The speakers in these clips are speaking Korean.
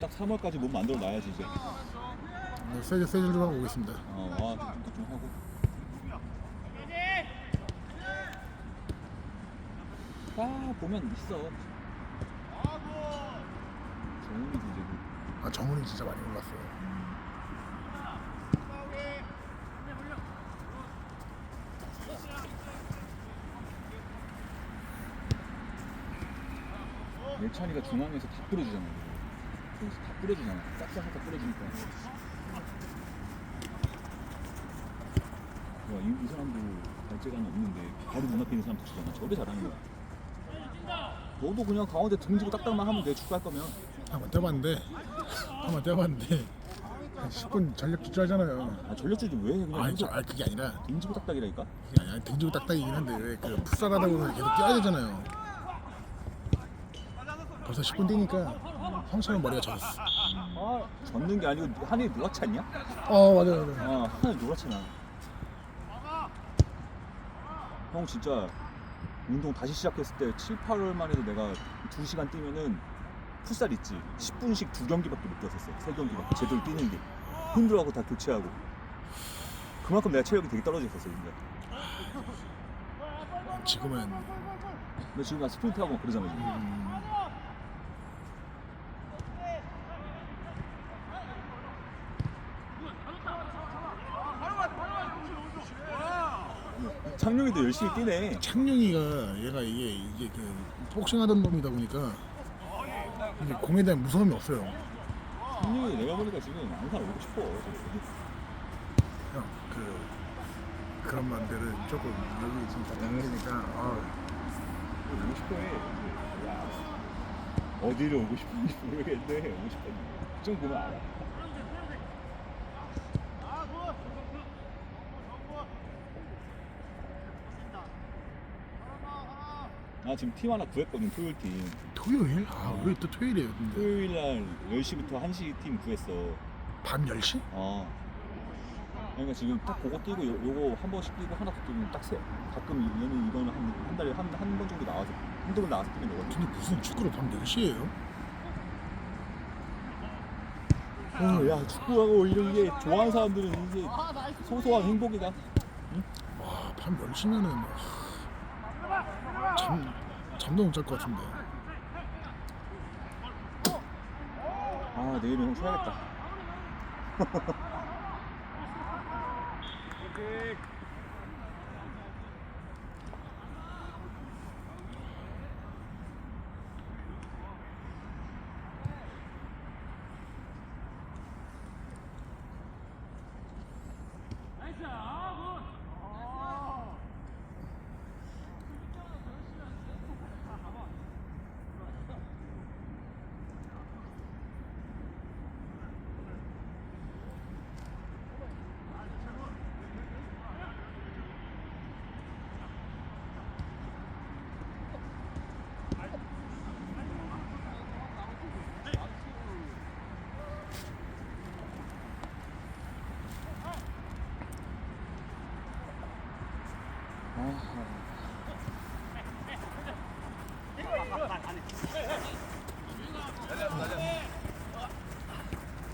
딱 3월까지 몸 만들어 놔야지 이제. 네, 세질 세질 좀 하고 오겠습니다. 어, 아, 좀, 좀 하고. 아, 보면 있어. 정훈이 이제 그 아 정훈이 진짜 많이 올랐어요. 예찬이가 중앙에서 다 뿌려주잖아. 거기서 다 뿌려주잖아. 싹싹 다 뿌려주니까. 와, 이, 이 사람도 발재간은 없는데 바로 눈앞에 있는 사람 치잖아. 저게 잘하는 거야. 너도 그냥 가운데 등지고 딱딱만 하면 돼. 축구할 거면. 한번 뛰어봤는데 한번 뛰어봤는데 한 10분 전력 질주하잖아요. 아, 전력질이 왜 그냥 아니, 저, 아니 그게 아니라 등지고 딱딱이라니까? 그게 아니라 등지고 딱딱이긴 한데 왜그 풋살하다 보면 계속 뛰어야 되잖아요. 벌써 10분 뛰니까 형처럼 머리가 젖었어. 아, 젖는 게 아니고 하늘이 노랗지 않냐? 어 맞아 맞아. 아, 하늘 노랗잖아. 형 진짜 운동 다시 시작했을 때 7, 8월 만에도 내가 2시간 뛰면은 풋살 있지. 10분씩 두 경기밖에 못 뛰었었어. 세 경기밖에 제대로 뛰는 게. 힘들어하고 다 교체하고. 그만큼 내가 체력이 되게 떨어졌었어, 진짜. 지금은 근데 지금 나 스프린트 하고 막 그러잖아, 지금. 창룡이도 열심히 뛰네. 창룡이가 얘가 이게 이게 그 복싱하던 놈이다 보니까 이게 공에 대한 무서움이 없어요. 창룡이 내가 보니까 지금 항상 오고 싶어. 형, 그 그런 말들은 조금 여기 지금 다 당기니까 아, 오고 싶어 해. 야, 어디를 오고 싶은지 모르겠는데 오고 싶어. 좀 보면 알아. 아 지금 팀 하나 구했거든 토요일 팀. 토요일? 아왜또 토요일이에요? 근데 토요일 날 10시부터 1시 팀 구했어. 밤 10시? 어. 그러니까 지금 딱 그거 뛰고 요, 요거 한 번씩 뛰고 하나 더 뛰면 딱 세. 가끔 얘는 이거는 한, 한 달에 한 한 번 정도 나와서 한두 번 나와서 뛰면 되거든. 근데 무슨 축구를 밤 10시에요? 어, 야 축구하고 이런 게 좋아하는 사람들은 이게 소소한 행복이다. 와, 밤 10시면은 잠 잠도 못 잘 것 같은데. 아 내일은 형 쉬어야겠다.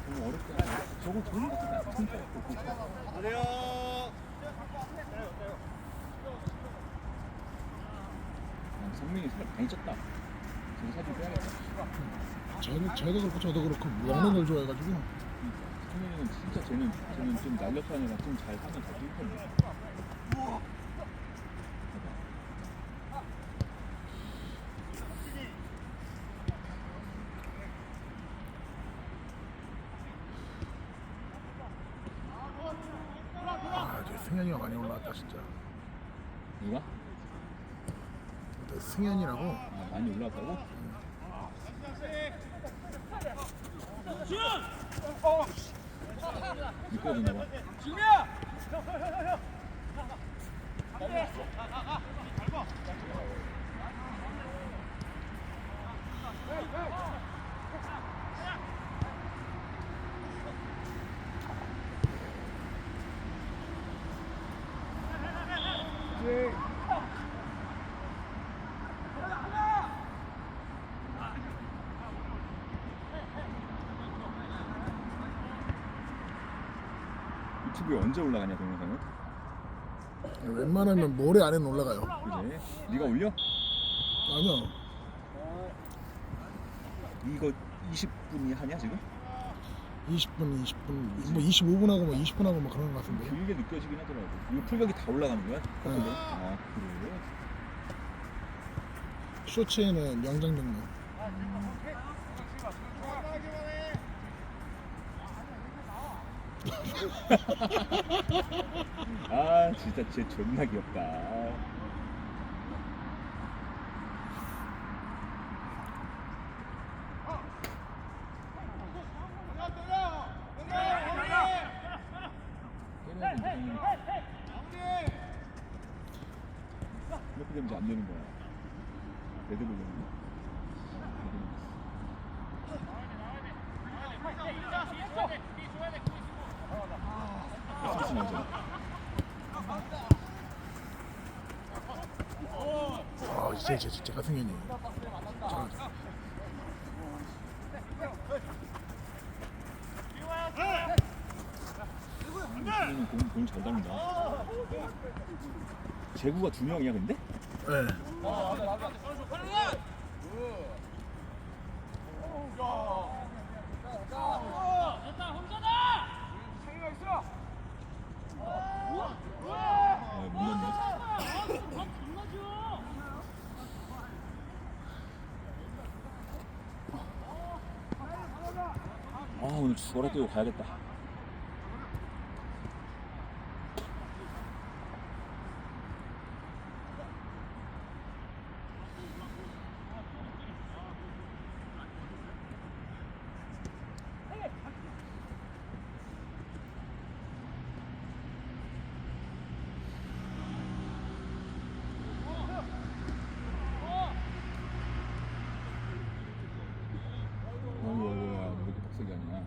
너무 어렵다. 저거 좋은 것 같아. 진짜. 아, 성민이 살 많이 쪘다. 저거 사진 빼야겠다. 저도 저도 그렇고 저도 그렇고 먹는 걸 좋아해가지고 성민이는 진짜 쟤는 쟤는 좀 날렵하니까 좀잘 하면 잘뛸 텐데. 봐 승현이가 많이 올라왔다 진짜. 누가? 네, 승현이라고. 아, 많이 올라왔다고? 이거든요. 중이야. 잘 봐. 유튜브에 언제 올라가냐 동영상은? 웬만하면 모레 안에는 올라가요. 그래? 네가 올려? 아니요. 이거 20분이 하냐 지금? 20분, 20분, 뭐 25분 하고 뭐 20분 하고 뭐 그런 것 같은데. 길게 느껴지긴 하더라고. 이거 풀격이 다 올라가는 거야? 그래? 아 그래? 쇼츠에는 명장면만. 아 진짜 쟤 존나 귀엽다. 이렇게 되면 이제 안 되는 거야. 레드불 되는 거야. 스트레스 나오잖아. 아, 진짜, 진짜, 진짜 승현이. 공, 공잘 다룬다. 재구가 두 명이야 근데? 네. 아, 못 넣네. 아 오늘 죽어라 뛰고 가야겠다. 어이구 어이구야 왜 이렇게 빡세게 하냐.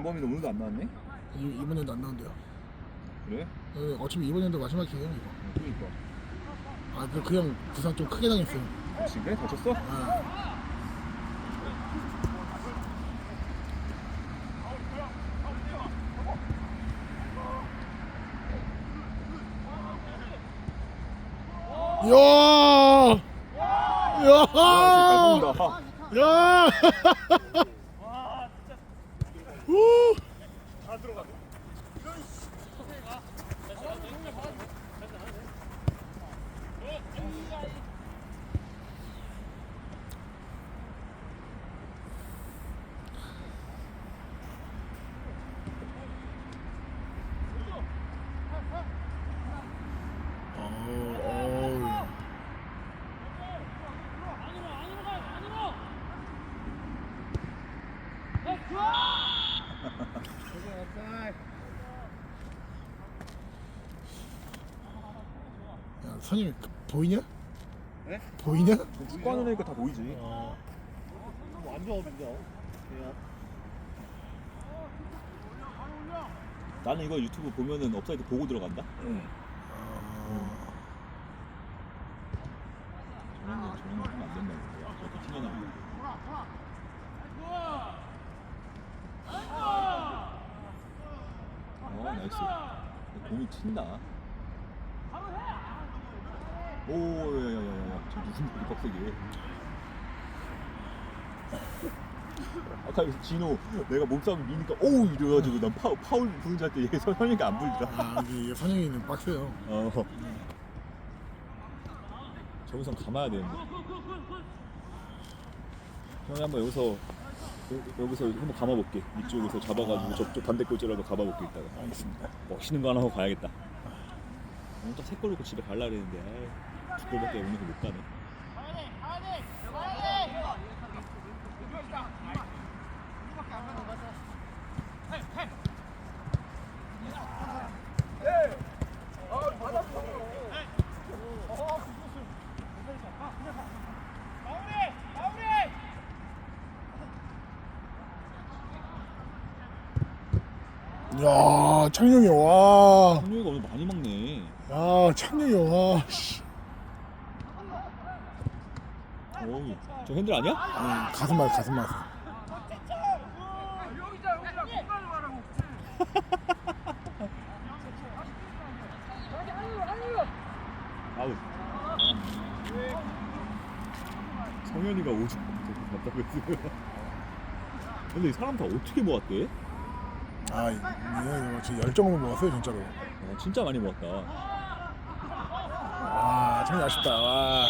강범이는 오늘도 안 나왔네? 이, 이번 연도 안 나온대요. 그래? 네, 어차피 이번 연도 마지막 기회예요, 이거. 어, 그니까. 아, 그, 그형 부상 좀 크게 당했어요. 지금 그래? 다쳤어? 아, 야! 야! 아, 본다. 야! 우! 어, 어우. 야, 선임 그, 보이냐? 네? 보이냐? 축구하는 애니까 다 보이지. 좋아 근데 나는 이거 유튜브 보면은 업사이드 보고 들어간다. 어, 저런 거 저런 거 하면 안 된다고. 야, 저렇게 튕겨나오는 거. 어 나이스. 공이 튄다. 오, 야야야야, 저 누군 이렇게 빡세게. 아까 진호 내가 몸싸움 미니까 오우 이래가지고 난 파, 파울 부는 줄 알때 얘 선영이가 안 불더라. 아, 이게 선영이는 빡세요. 어. 저기선 감아야 되는데. 형이 한번 여기서 여- 여기서 한번 감아볼게. 이쪽에서 잡아가지고 저쪽 반대 골절하고 감아볼게 이따가. 알겠습니다. 멋있는 거 하나 하고 가야겠다. 오늘 골 넣고 집에 갈라 그랬는데 아이, 두 골밖에 오늘서 못 가네. 야, 창룡이 와. 성룡이가 오늘 많이 먹네. 아 창렬이 와 씨. 오, 저 핸들 아니야? 음, 가슴 맞아 가슴 맞아 아웃. 성현이가 오죽 답답했어요. 근데 이 사람 다 어떻게 모았대? 아 이거 진짜 열정을 모았어요 진짜로 어, 진짜 많이 모았다. 아 창렬 아쉽다 와.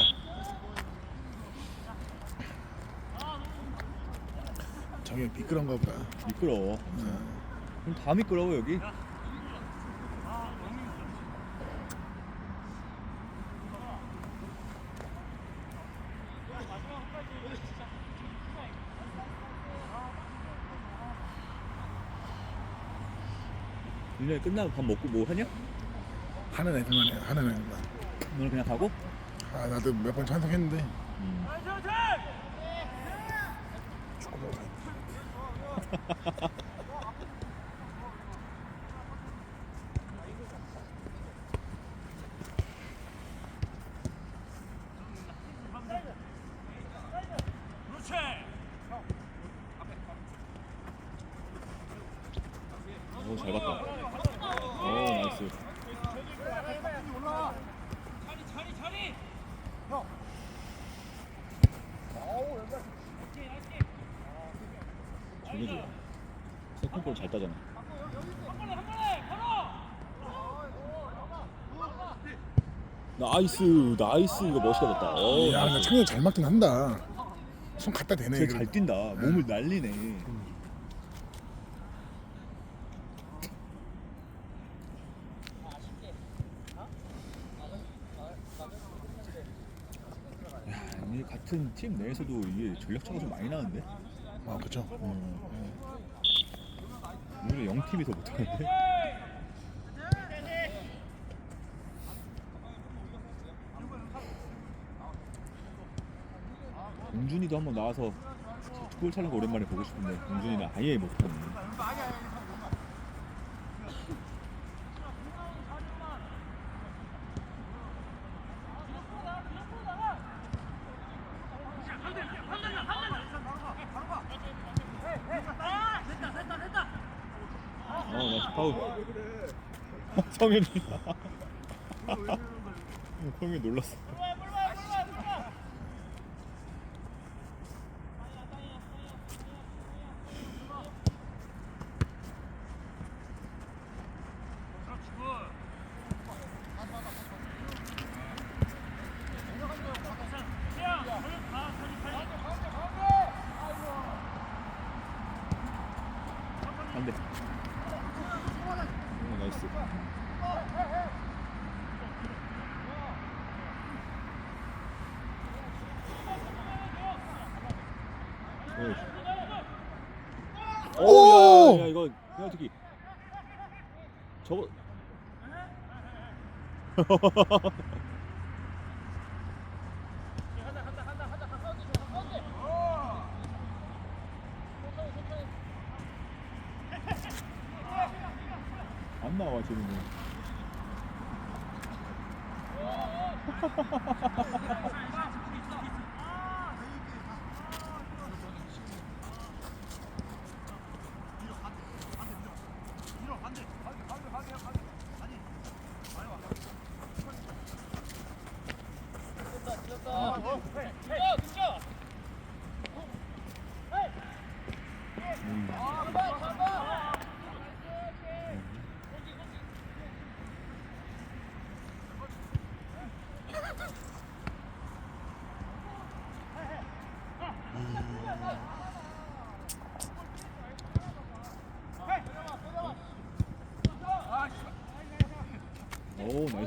저게 미끄러운가 보다 미끄러워. 음. 그럼 다 미끄러워 여기. 일년에 끝나고 밥 먹고 뭐 하냐? 하는 애들만 해 하는 애들만 오늘 그냥 가고? 아 나도 몇번 찬성했는데 음. 축구 먹어 오, 잘 봤다. 오, 나이스. 좋아. 세컨볼 잘 따잖아. 나이스, 나이스 이거 멋있게 봤다. 오, 야 나이스. 창렬 잘 맞긴 한다 손 갖다 대네 쟤 그래도. 잘 뛴다. 몸을 날리네. 야, 이 같은 팀 내에서도 이게 전력 차가 좀 많이 나는데? 아 그쵸 오히려 영 팀이 더 못하는데? 공준이도 한번 나와서 골 차는 거 오랜만에 보고 싶은데 공준이는 아예 못하네. 어, 나이스 파울. 성현이. 성현이 놀랐어. 안 돼. 오, 나이스. 오, 오! 오, 야, 야, 야, 이거 이거 저기 저거 안 나와 지금은.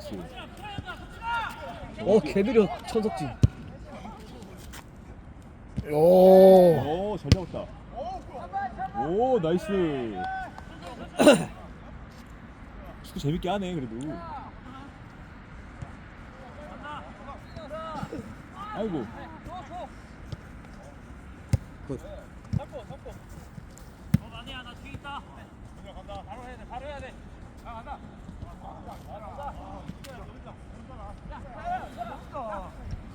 나이스. 어 개느려 천석진 오 오 잘 잡았다. 오 나이스. 축구 재밌게 하네 그래도. 아이고. 굿. 아니야 나 뒤에 있다. 간다. 바로 해야 돼. 바로 해야 돼. 가 간다.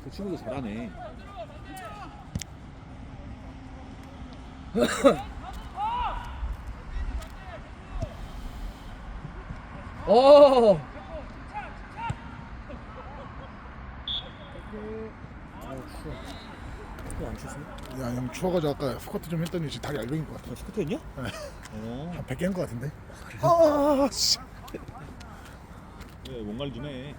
그 친구도 잘하네. 어. 안? 야, 형 추워가지고 아까 스쿼트 좀 했더니 지금 다리 알뱅인 것 같아. 너 스쿼트 했냐? 네. 어. 한 100개 한것 같은데. 아, 씨. 그래, 몸 관리 좀 해.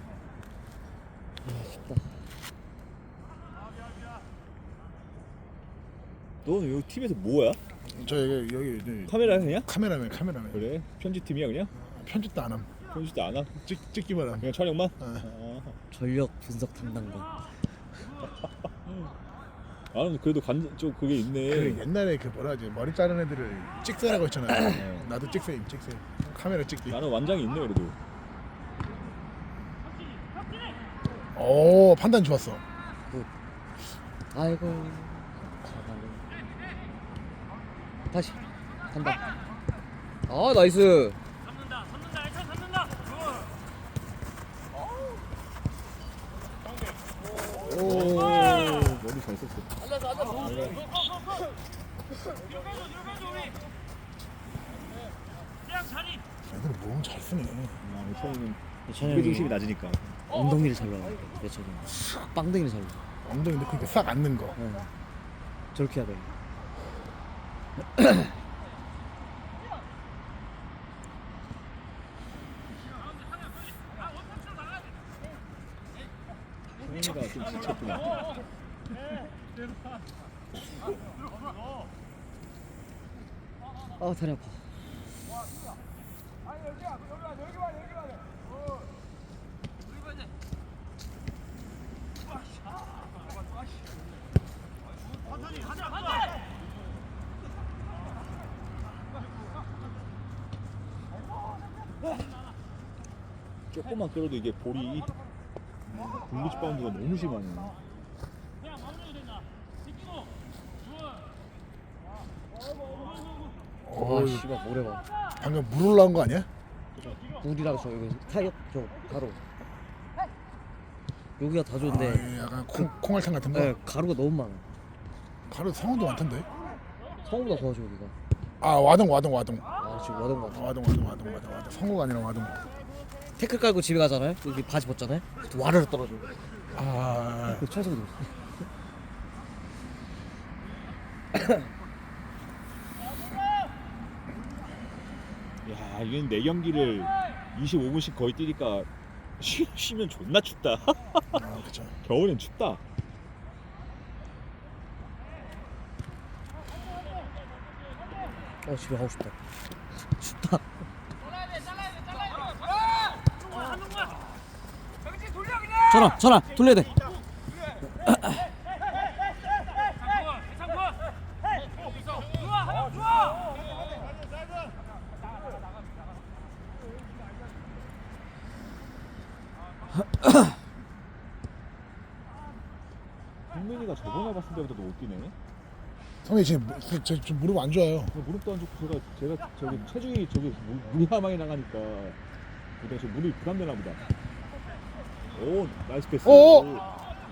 너 여기 팀에서 뭐야? 저 여기 여기 이제 카메라 해냐? 카메라맨 카메라맨. 그래? 편집팀이야 그냥? 편집도 안 함. 편집도 안 하? 찍 찍기만 함. 그냥 촬영만? 네. 아. 전력 분석 담당관. 나는 그래도 간, 좀 그게 있네. 그 옛날에 그 뭐라 하지 머리 자른 애들을 찍새라고 했잖아요. 어. 나도 찍새임 찍새. 카메라 찍기. 나는 완장이 있네 그래도. 오 판단 좋았어. 아이고. 다시 간다. 아 나이스. 오, 머리 잘 썼어. 애들 몸잘 쓰네. 아, 예찬이 무게 중심이 낮으니까. 엉덩이를 잘 넣어. 예찬이. 빵댕이를 잘 넣어. 엉덩이 넣고 이렇게 싹 앉는 거. 네. 저렇게 해야 돼. 성민이가 좀 지쳤구나. 아 다리 아파. 조금만 끌어도 이게 볼이 블리치 바운드가 너무 심하네. 오, 와 씨발 모래 봐. 방금 물 올라온 거 아니야? 물이랑 저 여기 타이어 저 가루. 여기가 다 아, 좋은데. 예, 약간 콩, 콩알탕 같은 거. 네, 가루가 너무 많아. 가루 성원도 많던데. 성우보다 더 좋아 여기가. 아 와동 와동 와동. 아 지금 와던 것 같아. 와동 와동 와동 와동 와동. 성우가 아니라 와동. 태클 깔고 집에 가잖아요. 여기 바지 벗잖아요. 또 와르르 떨어져. 아 그 청소기. 야, 이건 네 경기를 25분씩 거의 뛰니까 쉬, 쉬면 존나 춥다. 아, 그쵸. 겨울엔 춥다. 어 집에 가고 싶다. 춥다. 전화 전화 돌려야 돼. 흥민이가 저번에 봤을 때보다 못 뛰네. 성이 지금 무- 저, 저, 지금 무릎 안 좋아요. 무릎도 안 좋고 제가 제가 저기 체중이 저기 무- 무리하망이 나가니까 내가 저 무릎이 부담되나 보다. 오 나이스 패스. 오!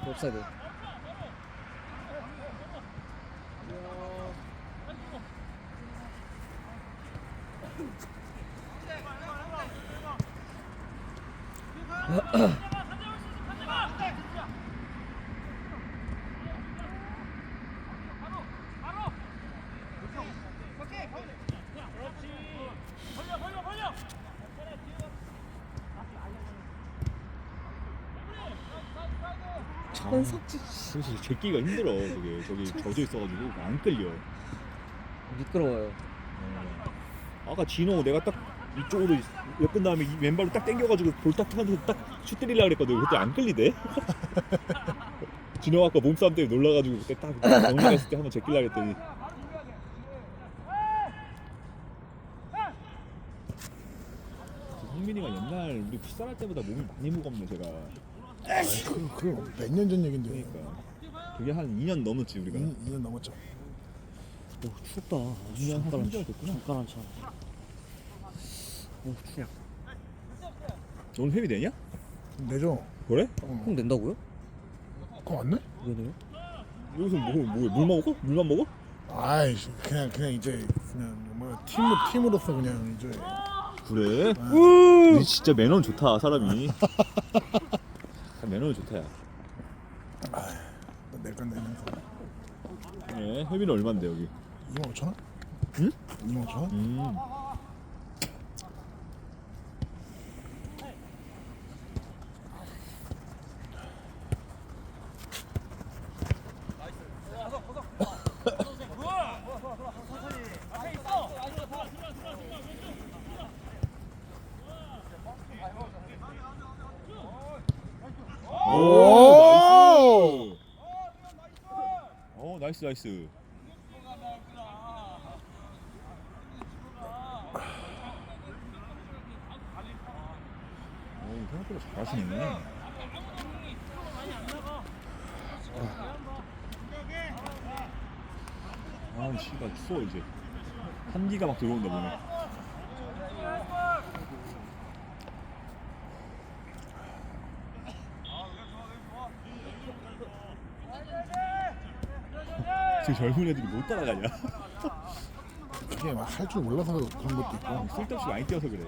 옵사이드. 천석지. 그래서 제끼가 힘들어. 저게 저기 젖어 있어가지고 안 끌려. 미끄러워요. 어. 아까 진호 내가 딱 이쪽으로 엮은 다음에 이 왼발로 딱 당겨가지고 볼딱 하면서 딱슛 때리려 그랬거든. 그때 안 끌리대. 진호가 아까 몸싸움 때문에 놀라가지고 그때 딱 정리했을 때 한번 제끼려 그랬더니 성민이가 옛날 우리 풋살할 때보다 몸이 많이 무겁네 제가. 그, 그 몇 년 전 얘긴데. 그러니까 그게 한 2년 넘었지 우리가. 2년, 2년 넘었죠. 오 춥다. 2년 한 잠깐 3개월 됐구나. 잠깐 한 차. 오 추워. 오늘 회비 내냐? 내죠. 그래? 어. 형 낸다고요? 그거 맞네? 왜 내요? 여기서 뭐, 뭐 물만 먹어? 물만 먹어? 아이 그냥 그냥 이제 그냥 뭐 팀 팀으로서 그냥 이제 그래? 음. 니 진짜 매너는 좋다 사람이 매너는 좋다 야 내건 내면서 그래 회비는 얼만데 여기 2만 5천 원? 응? 2만 5천 원? 음 오! 오 나이스 나이스. 오 생각보다 잘하시네. 아 씨발 추워 이제. 한기가 막 들어온다 보네 그 젊은 애들이 못 따라가냐? 이게 막 할 줄 몰라서 그런 것도 있고. 쓸데없이 많이 뛰어서 그래.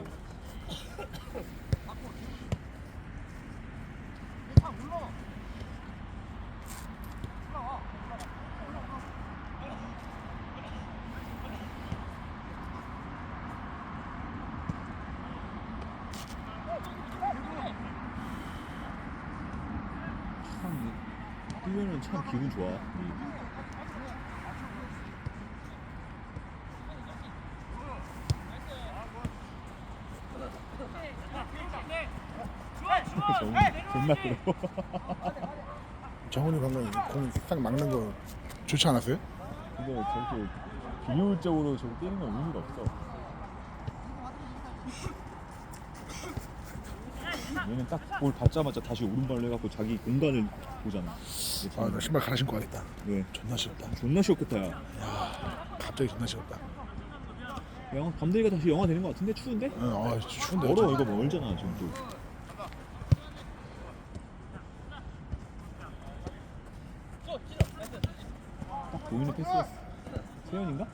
참 뛰면은 참 기분 좋아 끌어 정훈이 방금 공딱 막는 거 좋지 않았어요? 근데 저렇게 비효율적으로 저거 뛰는 건 의미가 없어. 얘는 딱 볼 받자마자 다시 오른발로 해갖고 자기 공간을 보잖아. 아 나 신발 갈아 신고 가겠다 왜? 존나 싫었다 존나 쉬웠겠다. 야. 갑자기 존나 싫었다 영화 밤데이가 다시 영화 되는 것 같은데 추운데? 어, 아 추운데 멀어 이거 멀잖아 지금 또. 딱 보이는 패스였어. 세현인가?